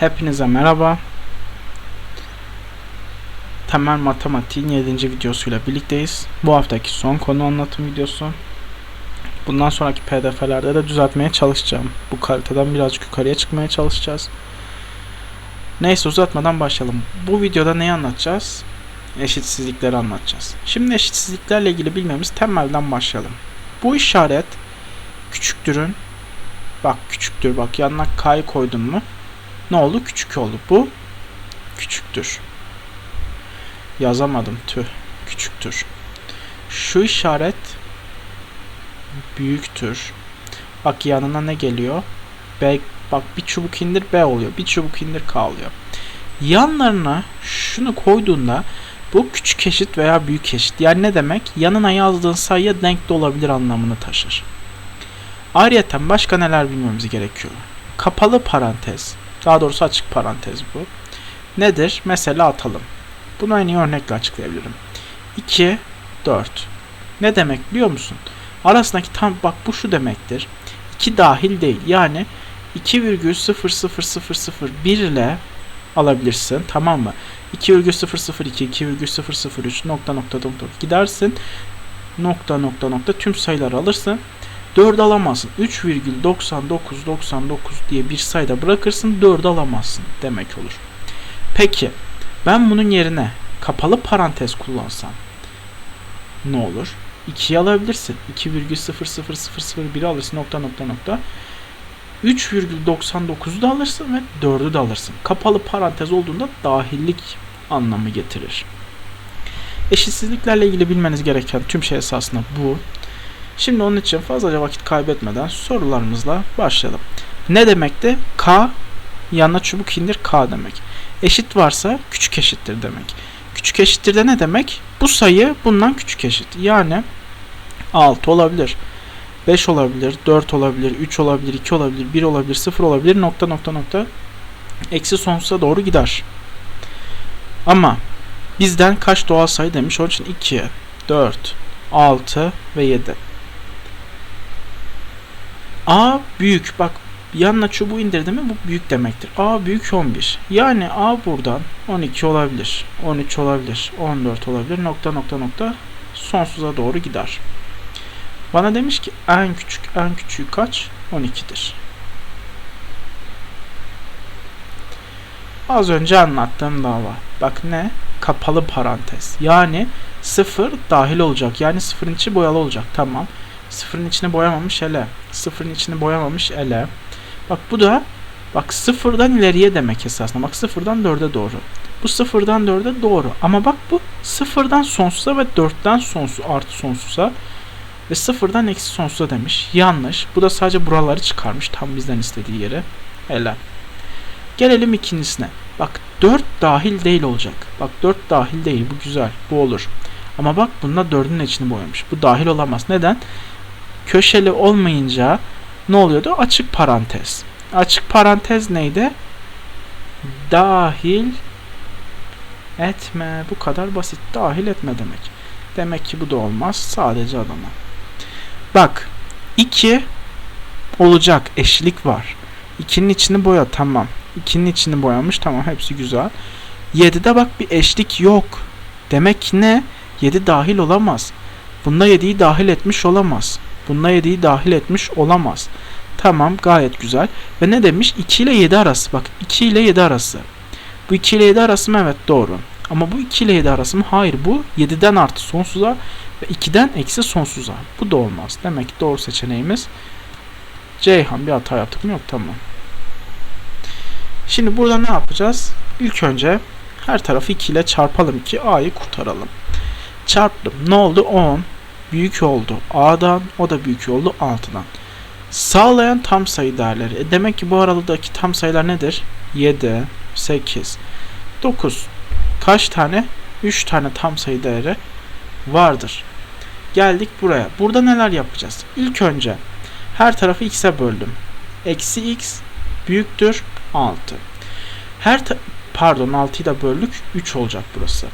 Hepinize merhaba. Temel Matematiğin 7. videosuyla birlikteyiz. Bu haftaki son konu anlatım videosu. Bundan sonraki pdf'lerde de düzeltmeye çalışacağım. Bu kaliteden birazcık yukarıya çıkmaya çalışacağız. Neyse uzatmadan başlayalım. Bu videoda neyi anlatacağız? Eşitsizlikleri anlatacağız. Şimdi eşitsizliklerle ilgili bilmemiz temelden başlayalım. Bu işaret küçüktürün bak küçüktür bak yanına k'yı koydun mu ne oldu? Küçük oldu. Bu küçüktür. Yazamadım. Tüh. Küçüktür. Şu işaret büyüktür. Bak yanına ne geliyor? B bak bir çubuk indir B oluyor. Bir çubuk indir K oluyor. Yanlarına şunu koyduğunda bu küçük eşit veya büyük eşit. Yani ne demek? Yanına yazdığın sayıya denk de olabilir anlamını taşır. Ayrıca başka neler bilmemiz gerekiyor? Kapalı parantez daha doğrusu açık parantez bu. Nedir? Mesela atalım. Bunu en iyi örnekle açıklayabilirim. 2, 4. Ne demek biliyor musun? Arasındaki tam bak bu şu demektir. 2 dahil değil. Yani 2,00001 ile alabilirsin. Tamam mı? 2,002, 2,003 nokta nokta nokta gidersin. Nokta nokta nokta tüm sayıları alırsın. 4 alamazsın. 3,9999 diye bir sayıda bırakırsın 4 alamazsın demek olur. Peki ben bunun yerine kapalı parantez kullansam ne olur? 2'yi alabilirsin. 2,00001 alırsın nokta nokta nokta. 3,99'u da alırsın ve 4'ü de alırsın. Kapalı parantez olduğunda dahillik anlamı getirir. Eşitsizliklerle ilgili bilmeniz gereken tüm şey esasında bu. Şimdi onun için fazlaca vakit kaybetmeden sorularımızla başlayalım. Ne demekti? K yanına çubuk indir K demek. Eşit varsa küçük eşittir demek. Küçük eşittir de ne demek? Bu sayı bundan küçük eşit. Yani 6 olabilir. 5 olabilir, 4 olabilir, 3 olabilir, 2 olabilir, 1 olabilir, 0 olabilir, nokta nokta nokta eksi sonsuza doğru gider. Ama bizden kaç doğal sayı demiş? Onun için 2, 4, 6 ve 7. A büyük. Bak yanına çubuğu indirdi mi bu büyük demektir. A büyük 11. Yani A buradan 12 olabilir. 13 olabilir. 14 olabilir. Nokta nokta nokta sonsuza doğru gider. Bana demiş ki en küçük en küçüğü kaç? 12'dir. Az önce anlattığım dava. Bak ne? Kapalı parantez. Yani sıfır dahil olacak. Yani sıfırın içi boyalı olacak. Tamam. Sıfırın içine boyamamış ele. Sıfırın içine boyamamış ele. Bak bu da bak sıfırdan ileriye demek esasında. Bak sıfırdan dörde doğru. Bu sıfırdan dörde doğru. Ama bak bu sıfırdan sonsuza ve dörtten sonsuz artı sonsuza ve sıfırdan eksi sonsuza demiş. Yanlış. Bu da sadece buraları çıkarmış. Tam bizden istediği yere. Helal. Gelelim ikincisine. Bak 4 dahil değil olacak. Bak 4 dahil değil. Bu güzel. Bu olur. Ama bak bunda 4'ün içini boyamış. Bu dahil olamaz. Neden? Köşeli olmayınca ne oluyordu? Açık parantez. Açık parantez neydi? Dahil etme. Bu kadar basit. Dahil etme demek. Demek ki bu da olmaz. Sadece adama. Bak. 2 olacak. Eşlik var. 2'nin içini boya. Tamam. 2'nin içini boyamış. Tamam. Hepsi güzel. 7'de bak bir eşlik yok. Demek ki ne? 7 dahil olamaz. Bunda 7'yi dahil etmiş olamaz. Bunda 7'yi dahil etmiş olamaz. Tamam gayet güzel. Ve ne demiş? 2 ile 7 arası. Bak 2 ile 7 arası. Bu 2 ile 7 arası mı? Evet doğru. Ama bu 2 ile 7 arası mı? Hayır bu 7'den artı sonsuza ve 2'den eksi sonsuza. Bu da olmaz. Demek ki doğru seçeneğimiz Ceyhan bir hata yaptık mı? Yok tamam. Şimdi burada ne yapacağız? İlk önce her tarafı 2 ile çarpalım ki A'yı kurtaralım. Çarptım. Ne oldu? 10 büyük oldu A'dan, o da büyük oldu 6'dan. Sağlayan tam sayı değerleri. E demek ki bu aralıdaki tam sayılar nedir? 7, 8, 9. Kaç tane? 3 tane tam sayı değeri vardır. Geldik buraya. Burada neler yapacağız? İlk önce her tarafı x'e böldüm. Eksi x büyüktür 6. Her pardon 6'yı da böldük 3 olacak burası.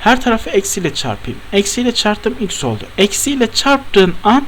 Her tarafı eksiyle çarpayım. Eksiyle çarptım x oldu. Eksiyle çarptığın an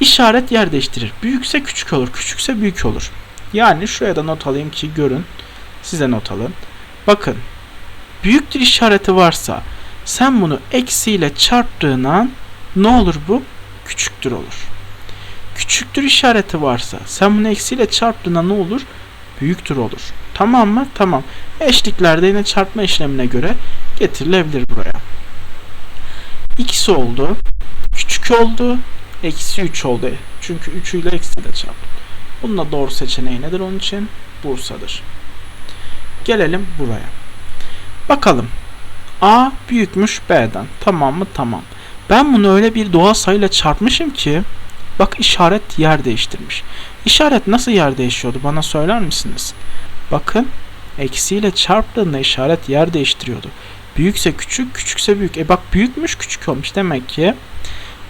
işaret yer değiştirir. Büyükse küçük olur. Küçükse büyük olur. Yani şuraya da not alayım ki görün. Size not alın. Bakın. Büyüktür işareti varsa sen bunu eksiyle çarptığın an ne olur bu? Küçüktür olur. Küçüktür işareti varsa sen bunu eksiyle çarptığında ne olur? Büyüktür olur. Tamam mı? Tamam. Eşliklerde yine çarpma işlemine göre getirilebilir buraya. X oldu. Küçük oldu. Eksi 3 oldu. Çünkü 3 ile eksi de çarp. Bunun da doğru seçeneği nedir onun için? Bursa'dır. Gelelim buraya. Bakalım. A büyükmüş B'den. Tamam mı? Tamam. Ben bunu öyle bir doğal sayıyla çarpmışım ki bak işaret yer değiştirmiş. İşaret nasıl yer değişiyordu bana söyler misiniz? Bakın eksiyle çarptığında işaret yer değiştiriyordu. Büyükse küçük, küçükse büyük. E bak büyükmüş küçük olmuş. Demek ki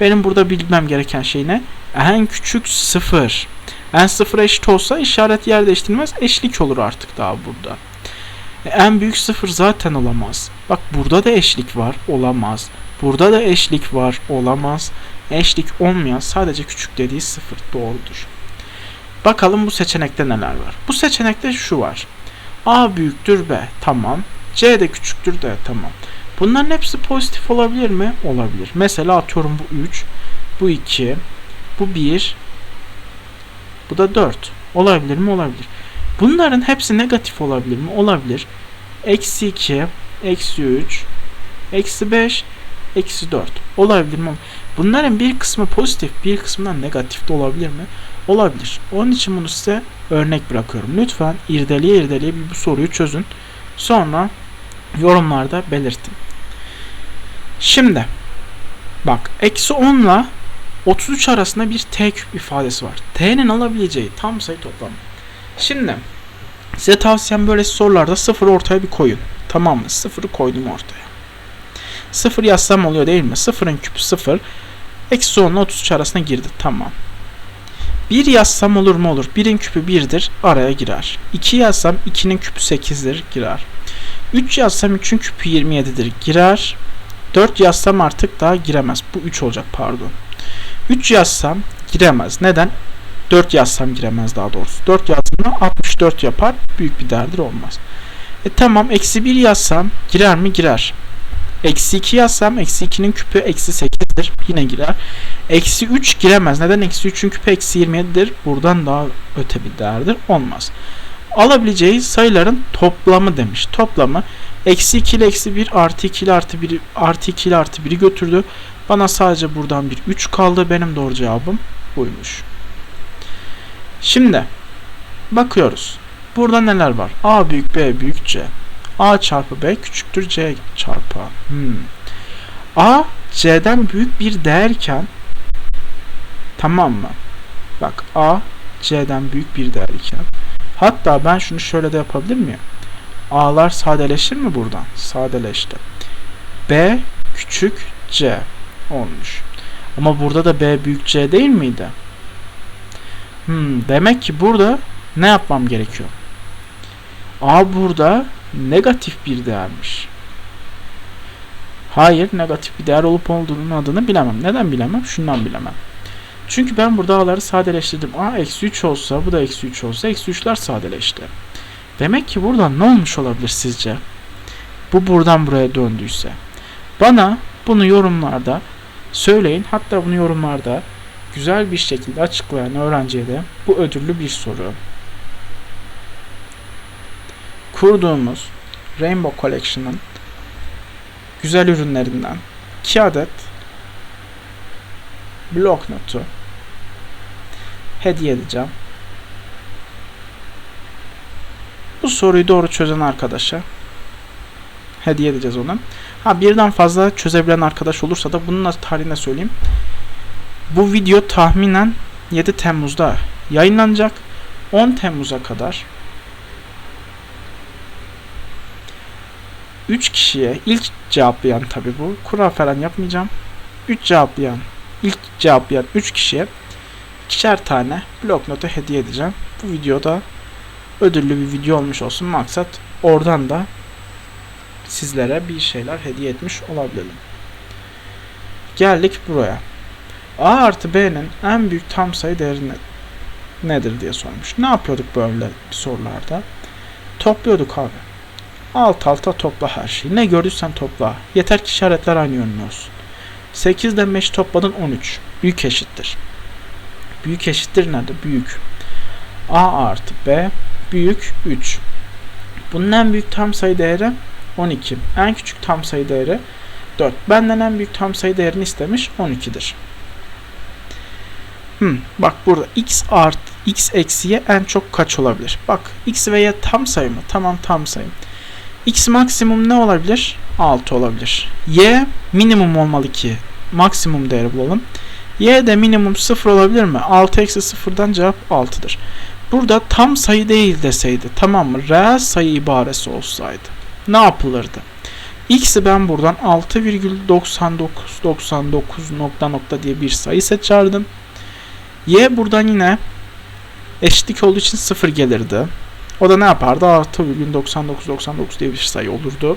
benim burada bilmem gereken şey ne? En küçük sıfır. En sıfır eşit olsa işaret yer değiştirmez. Eşlik olur artık daha burada. E, en büyük sıfır zaten olamaz. Bak burada da eşlik var. Olamaz. Burada da eşlik var. Olamaz. Eşlik olmayan sadece küçük dediği sıfır. Doğrudur. Bakalım bu seçenekte neler var. Bu seçenekte şu var. A büyüktür B. Tamam. C de küçüktür D. Tamam. Bunların hepsi pozitif olabilir mi? Olabilir. Mesela atıyorum bu 3, bu 2, bu 1, bu da 4. Olabilir mi? Olabilir. Bunların hepsi negatif olabilir mi? Olabilir. Eksi 2, eksi 3, eksi 5, eksi 4. Olabilir mi? Bunların bir kısmı pozitif, bir kısmından negatif de olabilir mi? Olabilir. Onun için bunu size örnek bırakıyorum. Lütfen irdeleye irdeleye bir bu soruyu çözün. Sonra yorumlarda belirtin. Şimdi bak eksi 10 ile 33 arasında bir t küp ifadesi var. t'nin alabileceği tam sayı toplamı. Şimdi size tavsiyem böyle sorularda sıfır ortaya bir koyun. Tamam mı? Sıfırı koydum ortaya. Sıfır yazsam oluyor değil mi? Sıfırın küpü sıfır. Eksi 10 ile 33 arasına girdi. Tamam. 1 yazsam olur mu olur. 1'in küpü 1'dir. Araya girer. 2 yazsam 2'nin küpü 8'dir. Girer. 3 yazsam 3'ün küpü 27'dir. Girer. 4 yazsam artık daha giremez. Bu 3 olacak pardon. 3 yazsam giremez. Neden? 4 yazsam giremez daha doğrusu. 4 yazdığımda 64 yapar. Büyük bir derdir olmaz. E tamam eksi 1 yazsam girer mi? Girer. Eksi 2 yazsam eksi 2'nin küpü eksi 8'dir. Yine girer. Eksi 3 giremez. Neden? Eksi 3'ün küpü eksi 27'dir. Buradan daha öte bir değerdir. Olmaz. Alabileceği sayıların toplamı demiş. Toplamı eksi 2 ile eksi 1 artı 2 ile artı 1 artı 2 ile artı 1'i götürdü. Bana sadece buradan bir 3 kaldı. Benim doğru cevabım buymuş. Şimdi bakıyoruz. Burada neler var? A büyük B büyük C. A çarpı B küçüktür C çarpı A. Hmm. A C'den büyük bir değerken tamam mı? Bak A C'den büyük bir değerken hatta ben şunu şöyle de yapabilir miyim? A'lar sadeleşir mi buradan? Sadeleşti. B küçük C olmuş. Ama burada da B büyük C değil miydi? Hmm, demek ki burada ne yapmam gerekiyor? A burada negatif bir değermiş. Hayır, negatif bir değer olup olduğunun adını bilemem. Neden bilemem? Şundan bilemem. Çünkü ben burada a'ları sadeleştirdim. a eksi 3 olsa, bu da eksi 3 olsa, eksi 3'ler sadeleşti. Demek ki buradan ne olmuş olabilir sizce? Bu buradan buraya döndüyse. Bana bunu yorumlarda söyleyin. Hatta bunu yorumlarda güzel bir şekilde açıklayan öğrenciye de bu ödüllü bir soru. Kurduğumuz Rainbow Collection'ın güzel ürünlerinden 2 adet blok notu hediye edeceğim. Bu soruyu doğru çözen arkadaşa hediye edeceğiz ona. Ha birden fazla çözebilen arkadaş olursa da bunun tarihine söyleyeyim. Bu video tahminen 7 Temmuz'da yayınlanacak. 10 Temmuz'a kadar 3 kişiye ilk cevaplayan tabi bu. Kura falan yapmayacağım. 3 cevaplayan, ilk cevaplayan 3 kişiye ikişer tane blok notu hediye edeceğim. Bu videoda ödüllü bir video olmuş olsun. Maksat oradan da sizlere bir şeyler hediye etmiş olabilirim. Geldik buraya. A artı B'nin en büyük tam sayı değerini nedir diye sormuş. Ne yapıyorduk böyle sorularda? Topluyorduk abi. Alt alta topla her şeyi. Ne gördüysen topla. Yeter ki işaretler aynı yönlü olsun. 8 ile 5 topladın 13. Büyük eşittir. Büyük eşittir nedir? Büyük. A artı B büyük 3. Bunun en büyük tam sayı değeri 12. En küçük tam sayı değeri 4. Benden en büyük tam sayı değerini istemiş 12'dir. Hmm, bak burada x art x eksiye en çok kaç olabilir? Bak x ve y tam sayı mı? Tamam tam sayı. x maksimum ne olabilir? 6 olabilir. y minimum olmalı ki maksimum değeri bulalım. Y de minimum 0 olabilir mi? 6 eksi 0'dan cevap 6'dır. Burada tam sayı değil deseydi tamam mı? Reel sayı ibaresi olsaydı ne yapılırdı? X'i ben buradan 6,9999 nokta nokta diye bir sayı seçerdim. Y buradan yine eşitlik olduğu için 0 gelirdi. O da ne yapardı? 6,9999 diye bir sayı olurdu.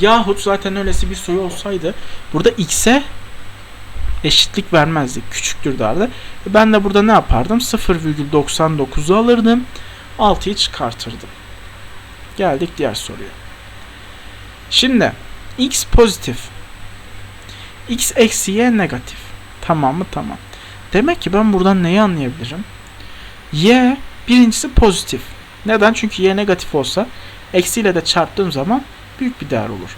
Yahut zaten öylesi bir sayı olsaydı burada x'e eşitlik vermezdi. Küçüktür derdi. Ben de burada ne yapardım? 0,99'u alırdım. 6'yı çıkartırdım. Geldik diğer soruya. Şimdi x pozitif. x eksi y negatif. Tamam mı? Tamam. Demek ki ben buradan neyi anlayabilirim? Y birincisi pozitif. Neden? Çünkü y negatif olsa eksiyle de çarptığım zaman büyük bir değer olur.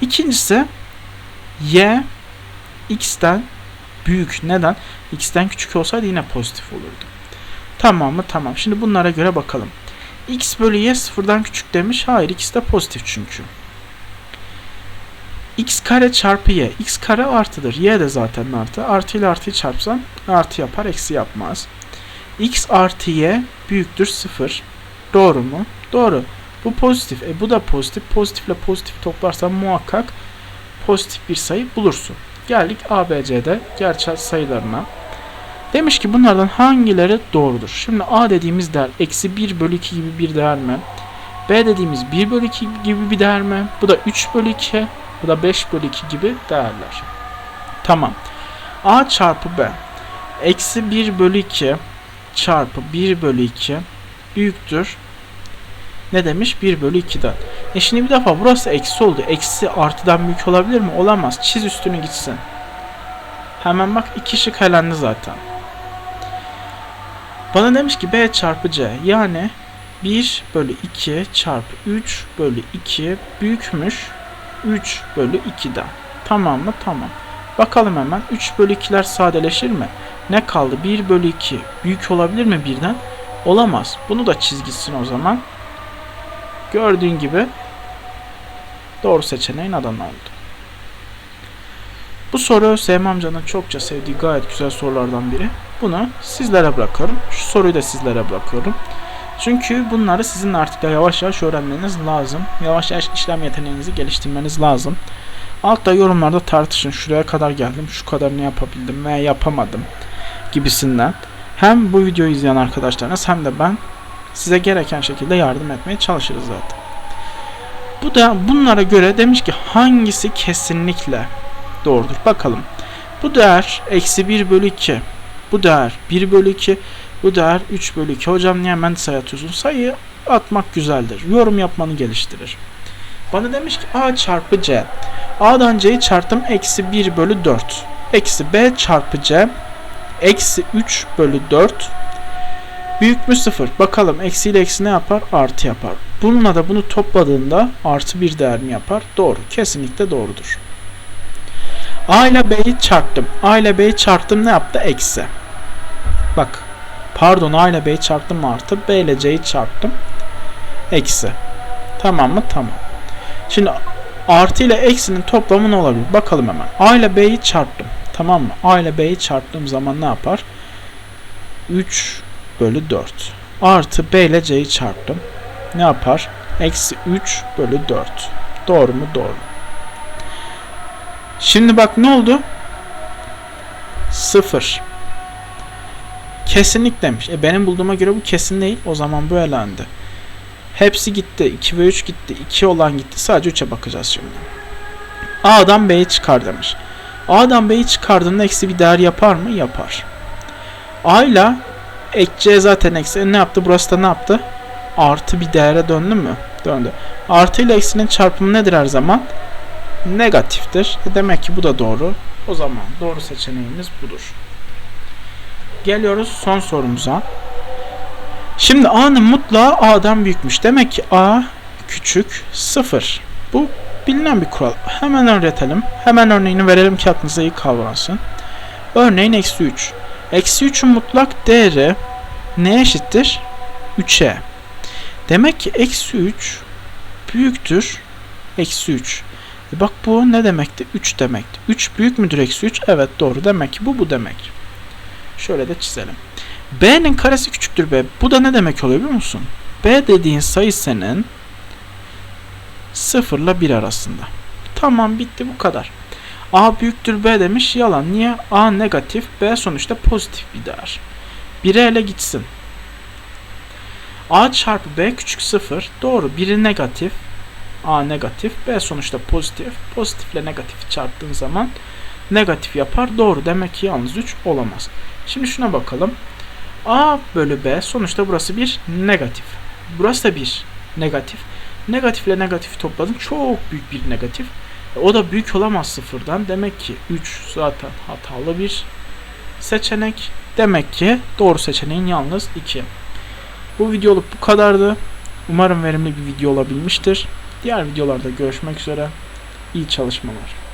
İkincisi y x'ten büyük. Neden? x'ten küçük olsaydı yine pozitif olurdu. Tamam mı? Tamam. Şimdi bunlara göre bakalım. x bölü y sıfırdan küçük demiş. Hayır x de pozitif çünkü. x kare çarpı y. x kare artıdır. y de zaten artı. Artı ile artıyı çarpsam artı yapar eksi yapmaz. x artı y büyüktür 0. Doğru mu? Doğru. Bu pozitif. E bu da pozitif. Pozitifle pozitif toplarsan muhakkak pozitif bir sayı bulursun. Geldik ABC'de gerçel sayılarına. Demiş ki bunlardan hangileri doğrudur? Şimdi A dediğimiz değer eksi 1 bölü 2 gibi bir değer mi? B dediğimiz 1 bölü 2 gibi bir değer mi? Bu da 3 bölü 2. Bu da 5 bölü 2 gibi değerler. Tamam. A çarpı B. Eksi 1 bölü 2 çarpı 1 bölü 2 büyüktür. Ne demiş? 1 bölü 2'den. E şimdi bir defa burası eksi oldu. Eksi artıdan büyük olabilir mi? Olamaz. Çiz üstünü gitsin. Hemen bak iki şık helendi zaten. Bana demiş ki B çarpı C yani 1 bölü 2 çarpı 3 bölü 2 büyükmüş 3 bölü 2'den. Tamam mı? Tamam. Bakalım hemen 3 bölü 2'ler sadeleşir mi? Ne kaldı? 1 bölü 2 büyük olabilir mi birden? Olamaz. Bunu da çizgisin o zaman. Gördüğün gibi doğru seçeneğin Adana oldu. Bu soru Sevim amcanın çokça sevdiği gayet güzel sorulardan biri. Bunu sizlere bırakıyorum. Şu soruyu da sizlere bırakıyorum. Çünkü bunları sizin artık yavaş yavaş öğrenmeniz lazım. Yavaş yavaş işlem yeteneğinizi geliştirmeniz lazım. Altta yorumlarda tartışın. Şuraya kadar geldim, şu kadar ne yapabildim veya yapamadım gibisinden. Hem bu videoyu izleyen arkadaşlarınız hem de ben size gereken şekilde yardım etmeye çalışırız zaten. Bu da bunlara göre demiş ki hangisi kesinlikle doğrudur. Bakalım. Bu değer eksi 1 bölü 2. Bu değer 1 bölü 2. Bu değer 3 bölü 2. Hocam niye hemen sayı atıyorsun? Sayı atmak güzeldir. Yorum yapmanı geliştirir. Bana demiş ki A çarpı C. A'dan C'yi çarptım. Eksi 1 bölü 4. Eksi B çarpı C. Eksi 3 bölü 4. Büyük mü 0? Bakalım eksi ile eksi ne yapar? Artı yapar. Bununla da bunu topladığında artı bir değer mi yapar? Doğru. Kesinlikle doğrudur. A ile B'yi çarptım. A ile B'yi çarptım ne yaptı? Eksi. Bak. Pardon A ile B'yi çarptım artı. B ile C'yi çarptım. Eksi. Tamam mı? Tamam. Şimdi artı ile eksinin toplamı ne olabilir? Bakalım hemen. A ile B'yi çarptım. Tamam mı? A ile B'yi çarptığım zaman ne yapar? 3 bölü 4. Artı B ile C'yi çarptım. Ne yapar? Eksi 3 bölü 4. Doğru mu? Doğru. Şimdi bak ne oldu? 0. Kesinlik demiş. E benim bulduğuma göre bu kesin değil. O zaman bu elendi. Hepsi gitti. 2 ve 3 gitti. 2 olan gitti. Sadece 3'e bakacağız şimdi. A'dan B'yi çıkar demiş. A'dan B'yi çıkardığında eksi bir değer yapar mı? Yapar. A ile Ek c zaten eksi. E, Ne yaptı? Burası da ne yaptı? Artı bir değere döndü mü? Döndü. Artı ile eksinin çarpımı nedir her zaman? Negatiftir. E, Demek ki bu da doğru. O zaman doğru seçeneğimiz budur. Geliyoruz son sorumuza. Şimdi A'nın mutlağı A'dan büyükmüş. Demek ki A küçük 0. Bu bilinen bir kural. Hemen öğretelim. Hemen örneğini verelim ki aklınıza iyi kavransın. Örneğin eksi 3. Eksi 3'ün mutlak değeri neye eşittir? 3'e. Demek ki eksi 3 büyüktür eksi 3. E bak bu ne demekti? 3 demekti. 3 büyük müdür eksi 3? Evet doğru. Demek ki bu bu demek. Şöyle de çizelim. B'nin karesi küçüktür B. Bu da ne demek oluyor biliyor musun? B dediğin sayı senin 0 ile 1 arasında. Tamam bitti bu kadar. A büyüktür B demiş yalan. Niye? A negatif B sonuçta pozitif bir değer. 1'e ele gitsin. A çarpı B küçük 0. Doğru. Biri negatif. A negatif. B sonuçta pozitif. Pozitifle negatifi çarptığın zaman negatif yapar. Doğru. Demek ki yalnız 3 olamaz. Şimdi şuna bakalım. A bölü B sonuçta burası bir negatif. Burası da bir negatif. Negatifle negatifi topladın. Çok büyük bir negatif. E, O da büyük olamaz sıfırdan. Demek ki 3 zaten hatalı bir seçenek. Demek ki doğru seçeneğin yalnız 2. Bu videoluk bu kadardı. Umarım verimli bir video olabilmiştir. Diğer videolarda görüşmek üzere. İyi çalışmalar.